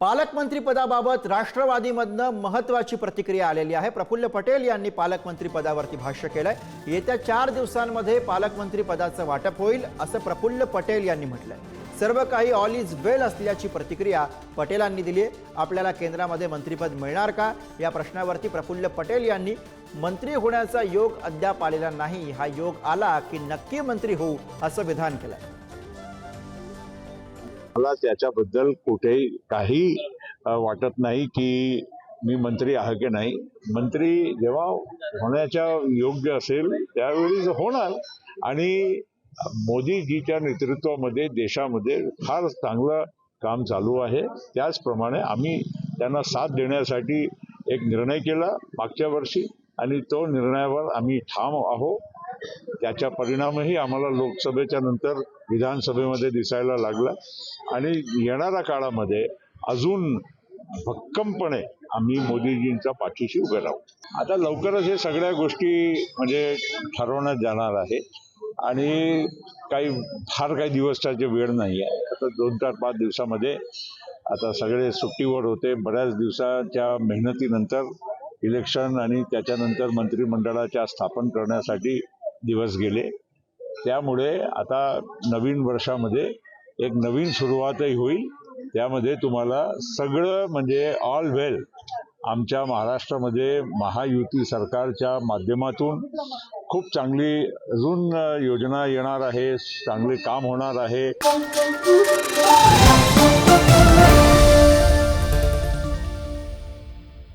पालकमंत्रीपदाबाबत राष्ट्रवादीमधनं महत्वाची प्रतिक्रिया आलेली आहे. प्रफुल्ल पटेल यांनी पालकमंत्रीपदावरती भाष्य केलंय. येत्या चार दिवसांमध्ये पालकमंत्रीपदाचं वाटप होईल असं प्रफुल्ल पटेल यांनी म्हटलंय. सर्व काही ऑल इज वेल असल्याची प्रतिक्रिया पटेलांनी दिली आहे आपल्याला केंद्रामध्ये मंत्रीपद मिळणार का? या प्रश्नावरती प्रफुल्ल पटेल यांनी मंत्री होण्याचा योग अद्याप आलेला नाही. हा योग आला की नक्की मंत्री होऊ असं विधान केलंय. मला त्याच्याबद्दल कुठेही काही वाटत नाही की मी मंत्री आहे की नाही. मंत्री जेव्हा होण्याच्या योग्य असेल त्यावेळी होणार. आणि मोदीजीच्या नेतृत्वामध्ये देशामध्ये फार चांगलं काम चालू आहे. त्याचप्रमाणे आम्ही त्यांना साथ देण्यासाठी एक निर्णय केला मागच्या वर्षी. आणि तो निर्णयावर आम्ही ठाम आहोत. त्याचा परिणामही आम्हाला लोकसभेच्या नंतर विधानसभेमध्ये दिसायला लागला. आणि येणाऱ्या काळामध्ये अजून भक्कमपणे आम्ही मोदीजींचा पाठीशी उभे राहू. आता लवकरच हे सगळ्या गोष्टी म्हणजे ठरवण्यात जाणार आहे. आणि काही फार काही दिवसाची वेळ नाही आहे. आता दोन चार पाच दिवसामध्ये आता सगळे सुट्टीवर होते. बऱ्याच दिवसाच्या मेहनतीनंतर इलेक्शन आणि त्याच्यानंतर मंत्रिमंडळाच्या स्थापन करण्यासाठी दिवस गेले. त्यामुळे आता नवीन वर्षामध्ये एक नवीन सुरुवातही होईल. त्यामध्ये तुम्हाला सगळं म्हणजे ऑल वेल आमच्या महाराष्ट्रामध्ये महायुती सरकारच्या माध्यमातून खूप चांगली अजून योजना येणार आहे चांगले काम होणार आहे.